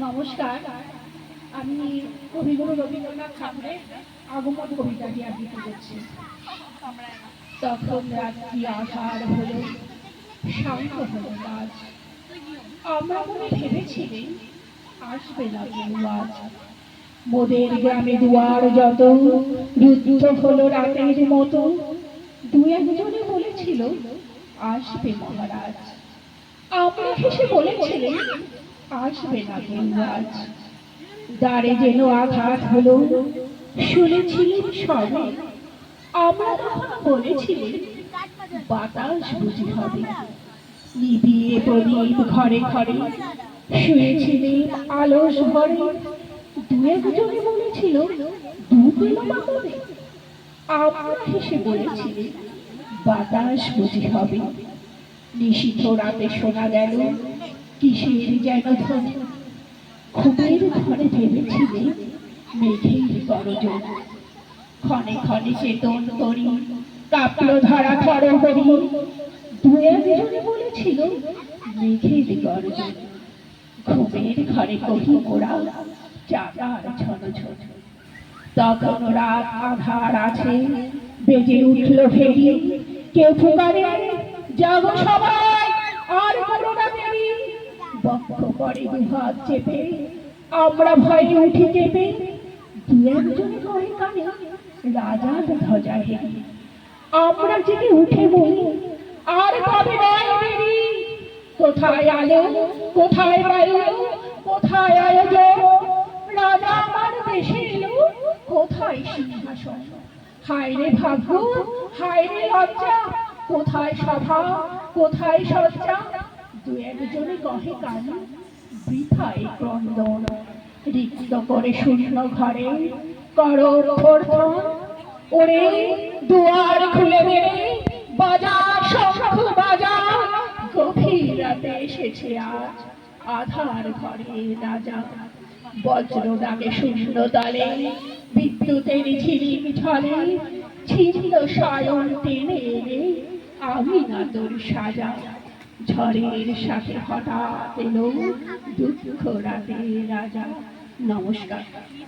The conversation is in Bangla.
নমস্কার। আমি কবিগুরু রবীন্দ্রনাথ ঠাকুরের আগমন কবিতাটি আবৃত্তি করছি। তখন রাত্রি আধার হলো, শান্ত হলো রাত। আমরা মনে ভেবেছিলেন আসবে না কেউ আজ। মোদের গ্রামে দুয়ার যত রুদ্ধ হলো রাতের মতো। দু একজনে বলেছিল, আসবে মহারাজ। আমরা হেসে বলেছিলেন আসবে না আজ। দ্বারে যেন আঘাত হলো, শুনেছিলেন সবে। আমরা তখন বলেছিলেন, বাতাস বুঝি হবে। নিবিয়ে প্রদীপ ঘরে ঘরে শুয়েছিলেন আলস ঘরে। দু একজনে বলেছিল, দু পেল মাগবে আমরা হেসে বলেছিলেন, বাতাস বুঝি হবে। নিশীথ রাতে শোনা গেল কিসের যেন ধ্বনি খুবের ঘরে ভেবেছিলে মেঘের গরজন? ক্ষণে ক্ষণে চেতন করি কাপল ধরা থর হরি। দু একজনে বলেছিল মেঘের গরজন। ঘুমের ঘরে কহি মোরা চাকার ছন ছন তখন রাত আধার আছে, বেজে উঠল ফেরি। কেউ ফুকারে জাগো সবাই। বক্ষ করে দুহাত চেপে, আমরা ভয়ে উঠি চেপে, দু কানে, রাজার ধ্বজা আমরা উঠে বলি, আর কবে নয় দেরি কোথায় আলো? কোথায় বায়ু? কোথায় রাজা আমার দেশে এলো, কোথায় সিংহাসন? হায় রে ভাগ্য হায় রে লজ্জা, কোথায় সভা, কোথায় সজ্জা? দু একজনে কহে কান ক্রন্দন রিক্ত করে শূন্য ঘরে করো অভ্যর্থন ওরে দুয়ার খুলে শঙ্খ গভীর রাতে এসেছে আজ। আধার ঘরে রাজা। বজ্র ডাকে শূন্য তালে বিদ্যুতের ঝিলিক ঝলে ছিন্ন সায়ন টেনে আমি না তোর সাজা। ঝড়ের সাথে হঠাৎ এলো দুঃখ রাতে রাজা। নমস্কার।